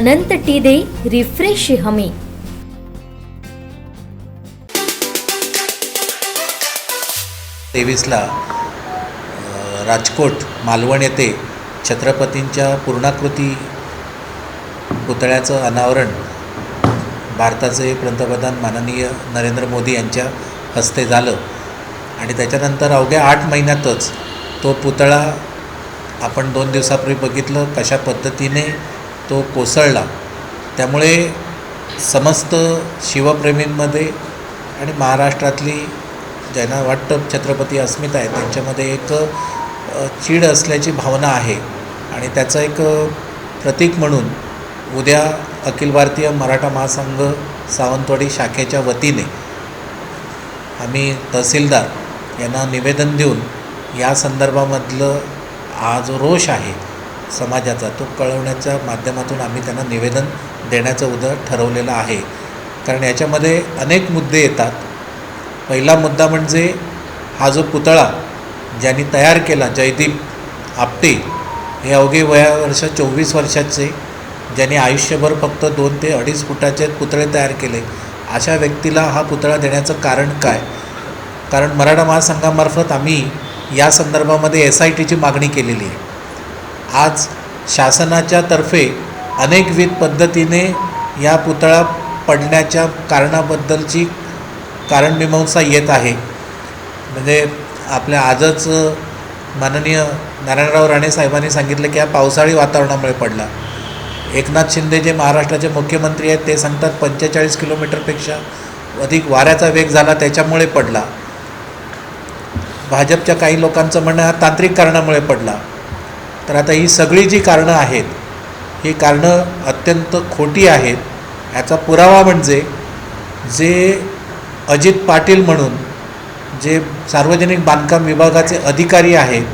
अनंत T दे refresh हमी. तेवीसला राजकोट मालवण येथे छत्रपतींच्या पूर्णाकृती पुतळ्याचं अनावरण भारताचे पंतप्रधान माननीय नरेंद्र मोदी यांच्या हस्ते झालं. आणि त्याच्यानंतर अवघ्या आठ महिन्यातच तो पुतळा आपण दोन दिवसापूर्वी बघितलं कशा पद्धतीने तो कोसळला. त्यामुळे समस्त शिवप्रेमींमध्ये आणि महाराष्ट्रातली ज्यांना वाटतं छत्रपती अस्मिता आहे त्यांच्यामध्ये एक चीड असल्याची भावना आहे. आणि त्याचं एक प्रतीक म्हणून उद्या अखिल भारतीय मराठा महासंघ सावंतवाडी शाखेच्या वतीने आम्ही तहसीलदार यांना निवेदन देऊन या संदर्भामधलं हा जो रोष आहे. समाजाचा तो कळवण्याच्या माध्यमातून आम्ही त्यांना निवेदन देण्याचं उदय ठरवलेलं आहे. कारण याच्यामध्ये अनेक मुद्दे येतात. पहिला मुद्दा म्हणजे हा जो पुतळा ज्यांनी तयार केला जयदीप आपटे हे अवघे वया वर्ष चोवीस वर्षाचे ज्यांनी आयुष्यभर फक्त दोन ते अडीच फुटाचे पुतळे तयार केले अशा व्यक्तीला हा पुतळा देण्याचं कारण काय? कारण मराठा महासंघामार्फत आम्ही या संदर्भामध्ये एस आय टीची मागणी केलेली आहे. आज शासनाच्या तर्फे अनेकविध पद्धतीने या पुतळा पडण्याच्या कारणाबद्दलची कारणमीमांसा येत आहे. म्हणजे आपल्या आजच माननीय नारायणराव राणे साहेबांनी सांगितलं की हा पावसाळी वातावरणामुळे पडला. एकनाथ शिंदे जे महाराष्ट्राचे मुख्यमंत्री आहेत ते सांगतात पंचेचाळीस किलोमीटरपेक्षा अधिक वाऱ्याचा वेग झाला त्याच्यामुळे पडला. भाजपच्या काही लोकांचं म्हणणं हा तांत्रिक कारणामुळे पडला. तर आता ही सगळी जी कारणं आहेत ही कारणं अत्यंत खोटी आहेत. याचा पुरावा म्हणजे जे अजित पाटील म्हणून जे सार्वजनिक बांधकाम विभागाचे अधिकारी आहेत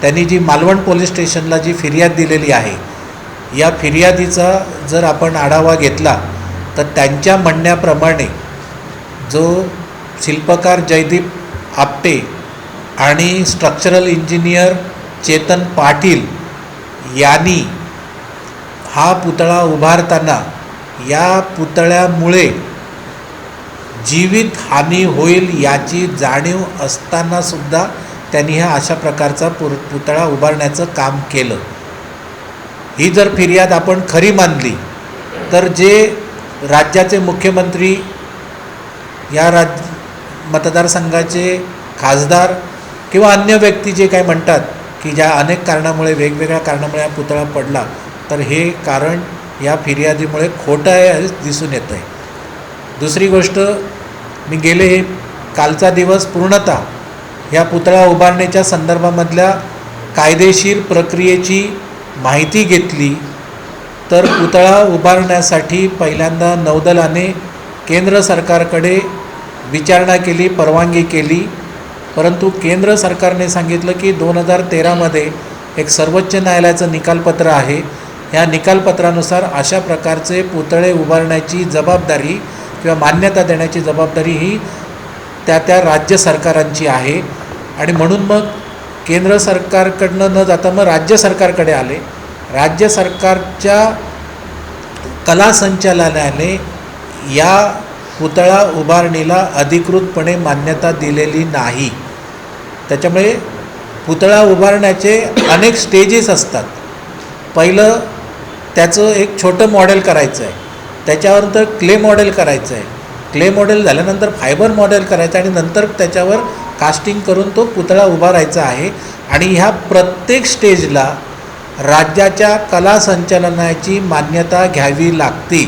त्यांनी जी मालवण पोलीस स्टेशनला जी फिर्याद दिलेली आहे या फिर्यादीचा जर आपण आढावा घेतला तर त्यांच्या म्हणण्याप्रमाणे जो शिल्पकार जयदीप आपटे आणि स्ट्रक्चरल इंजिनियर चेतन पाटील यांनी हा पुतळा उभारताना या पुतळ्यामुळे जीवित हानी होईल याची जाणीव असताना सुद्धा त्यांनी हा अशा प्रकारचा पुर पुतळा उभारण्याचं काम केलं. ही जर फिर्याद आपण खरी मानली तर जे राज्याचे मुख्यमंत्री या राज मतदारसंघाचे खासदार किंवा अन्य व्यक्ती जे काय म्हणतात की ज्या अनेक कारणामुळे वेगवेगळ्या कारणामुळे हा पुतळा पडला तर हे कारण या फिर्यादीमुळे खोटं आहे दिसून येतं आहे. दुसरी गोष्ट मी गेले कालचा दिवस पूर्णतः या पुतळा उभारण्याच्या संदर्भामधल्या कायदेशीर प्रक्रियेची माहिती घेतली तर पुतळा उभारण्यासाठी पहिल्यांदा नौदलाने केंद्र सरकारकडे विचारणा केली परवानगी केली परंतु केंद्र सरकारने सांगितलं की दोन हजार तेरामध्ये एक सर्वोच्च न्यायालयाचं निकालपत्र आहे. या निकालपत्रानुसार अशा प्रकारचे पुतळे उभारण्याची जबाबदारी किंवा मान्यता देण्याची जबाबदारी ही त्या त्या राज्य सरकारांची आहे. आणि म्हणून मग केंद्र सरकारकडनं न जाता मग राज्य सरकारकडे आले. राज्य सरकारच्या कला संचालनाने या पुतळा उभारणीला अधिकृतपणे मान्यता दिलेली नाही. त्याच्यामुळे पुतळा उभारण्याचे अनेक स्टेजेस असतात. पहिलं त्याचं एक छोटं मॉडेल करायचं आहे त्याच्यानंतर क्ले मॉडेल करायचं आहे क्ले मॉडेल झाल्यानंतर फायबर मॉडेल करायचं आणि नंतर त्याच्यावर कास्टिंग करून तो पुतळा उभारायचा आहे. आणि ह्या प्रत्येक स्टेजला राज्याच्या कला संचालनाची मान्यता घ्यावी लागते.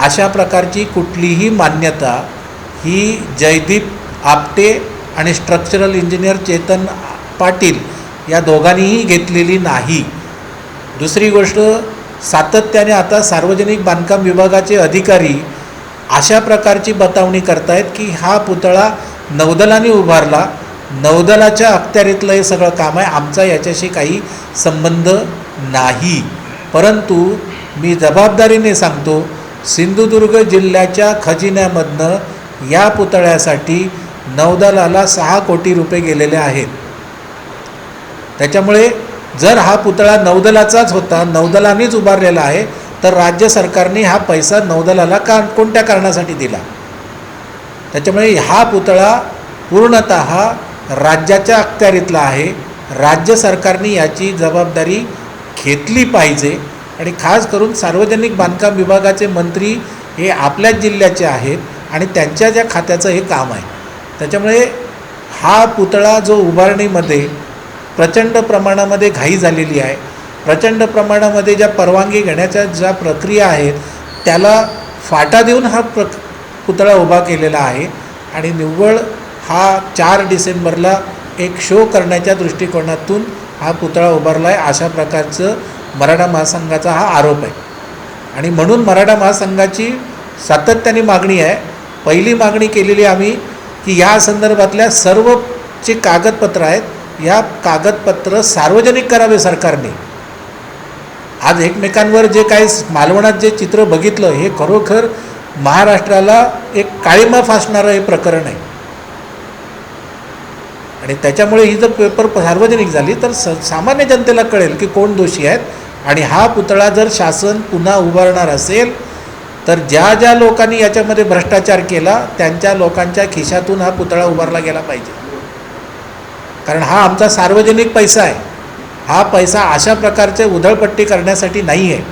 अशा प्रकारची कुठलीही मान्यता ही जयदीप आपटे आणि स्ट्रक्चरल इंजिनियर चेतन पाटील या दोघांनीही घेतलेली नाही. दुसरी गोष्ट सातत्याने आता सार्वजनिक बांधकाम विभागाचे अधिकारी अशा प्रकारची बतावणी करतायत की हा पुतळा नौदलाने उभारला. नौदलाच्या अखत्यारीतलं हे सगळं काम आहे. आमचा याच्याशी काही संबंध नाही. परंतु मी जबाबदारीने सांगतो सिंधुदुर्ग जिल्ह्याच्या खजिन्यामधनं या पुतळ्यासाठी नौदलाला सहा कोटी रुपये गेलेले आहेत. त्याच्यामुळे जर हा पुतळा नौदलाचाच होता नौदलानेच उभारलेला आहे तर राज्य सरकारने हा पैसा नौदलाला का कोणत्या कारणासाठी दिला? त्याच्यामुळे हा पुतळा पूर्णत राज्याच्या अखत्यारीतला आहे. राज्य सरकारने याची जबाबदारी घेतली पाहिजे आणि खास करून सार्वजनिक बांधकाम विभागाचे मंत्री हे आपल्याच जिल्ह्याचे आहेत आणि त्यांच्या ज्या खात्याचं हे काम आहे. त्याच्यामुळे हा पुतळा जो उभारणीमध्ये प्रचंड प्रमाणामध्ये घाई झालेली आहे प्रचंड प्रमाणामध्ये ज्या परवानगी घेण्याच्या ज्या प्रक्रिया आहेत त्याला फाटा देऊन हा प्र पुतळा उभा केलेला आहे आणि निव्वळ हा चार डिसेंबरला एक शो करण्याच्या दृष्टिकोनातून हा पुतळा उभारला आहे अशा प्रकारचं मराठा महासंघाचा हा आरोप आहे. आणि म्हणून मराठा महासंघाची सातत्याने मागणी आहे. पहिली मागणी केलेली आम्ही की या संदर्भातल्या सर्व जे कागदपत्र आहेत या कागदपत्र सार्वजनिक करावे सरकारने. आज एकमेकांवर जे काही मालवणात जे चित्र बघितलं हे खरोखर महाराष्ट्राला एक काळीमा फासणारं हे प्रकरण आहे. आणि त्याच्यामुळे ही जर पेपर सार्वजनिक झाली तर स सामान्य जनतेला कळेल की कोण दोषी आहेत. आणि हा पुतळा जर शासन पुन्हा उभारणार असेल तर ज्या ज्या लोकांनी याच्यामध्ये भ्रष्टाचार केला त्यांच्या लोकांच्या खिशातून हा पुतळा उभारला गेला पाहिजे. कारण हा आमचा सार्वजनिक पैसा आहे. हा पैसा अशा प्रकारचे उधळपट्टी करण्यासाठी नाही आहे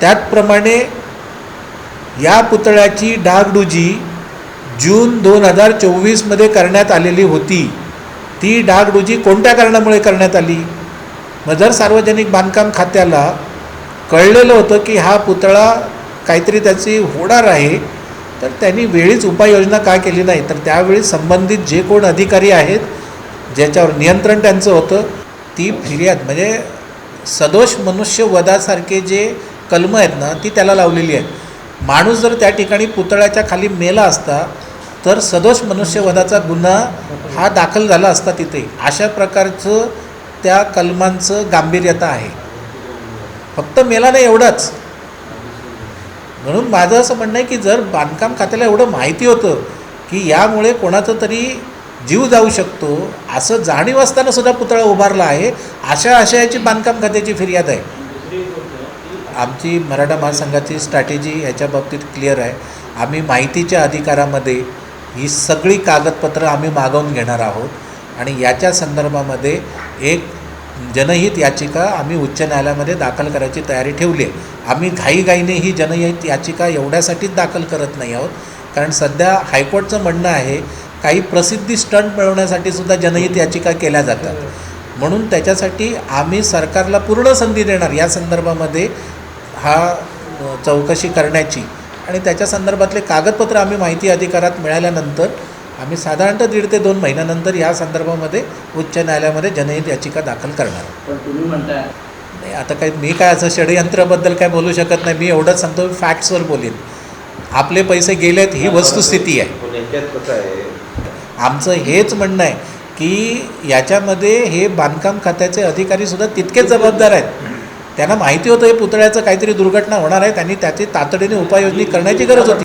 त्याचप्रमाणे या पुतळ्याची डागडुजी जून दोन हजार चोवीसमध्ये करण्यात आलेली होती. ती डागडुजी कोणत्या कारणामुळे करण्यात आली? मग जर सार्वजनिक बांधकाम खात्याला कळलेलं होतं की हा पुतळा काहीतरी त्याची होणार आहे. तर त्यांनी वेळीच उपाययोजना का केली नाही? तर त्यावेळी संबंधित जे कोण अधिकारी आहेत ज्याच्यावर नियंत्रण त्यांचं होतं ती फिर्याद म्हणजे सदोष मनुष्यवधासारखे जे कलमं आहेत ना ती त्याला लावलेली आहेत. माणूस जर त्या ठिकाणी पुतळ्याच्या खाली मेला असता तर सदोष मनुष्यवधाचा गुन्हा हा दाखल झाला असता तिथे. अशा प्रकारचं त्या कलमांचं गांभीर्यता आहे. फक्त मेला नाही एवढाच. म्हणून माझं असं म्हणणं आहे की जर बांधकाम खात्याला एवढं माहिती होतं की यामुळे कोणाचं तरी जीव जाऊ शकतो असं जाणीव असताना सुद्धा पुतळा उभारला आहे अशा आशयाची बांधकाम खात्याची फिर्याद आहे. आमची मराठा महासंघाची स्ट्रॅटेजी ह्याच्या बाबतीत क्लिअर आहे. आम्ही माहितीच्या अधिकारामध्ये ही सगळी कागदपत्रं आम्ही मागवून घेणार आहोत. आणि याच्या संदर्भामध्ये एक जनहित याचिका आम्ही उच्च न्यायालयामध्ये दाखल करायची तयारी ठेवली आहे. आम्ही घाईघाईने ही जनहित याचिका एवढ्यासाठीच दाखल करत नाही आहोत. कारण सध्या हायकोर्टचं म्हणणं आहे काही प्रसिद्धी स्टंट मिळवण्यासाठी सुद्धा जनहित याचिका केल्या जातात. म्हणून त्याच्यासाठी आम्ही सरकारला पूर्ण संधी देणार या संदर्भामध्ये हा चौकशी करण्याची. आणि त्याच्या संदर्भातले कागदपत्र आम्ही माहिती अधिकारात मिळाल्यानंतर आम्ही साधारणतः दीड ते दोन महिन्यानंतर या संदर्भामध्ये उच्च न्यायालयामध्ये जनहित याचिका दाखल करणार पण तुम्ही म्हणताय. नाही आता काही मी काय असं षडयंत्राबद्दल काय बोलू शकत नाही. मी एवढंच सांगतो फॅक्ट्सवर बोलीन. आपले पैसे गेलेत ही वस्तुस्थिती आहे? आमचं हेच म्हणणं आहे की याच्यामध्ये हे बांधकाम खात्याचे अधिकारी सुद्धा तितकेच जबाबदार आहेत. त्यांना माहिती होतं हे पुतळ्याचं काहीतरी दुर्घटना होणार आहे त्यांनी त्याची तातडीने उपाययोजना करण्याची गरज होती.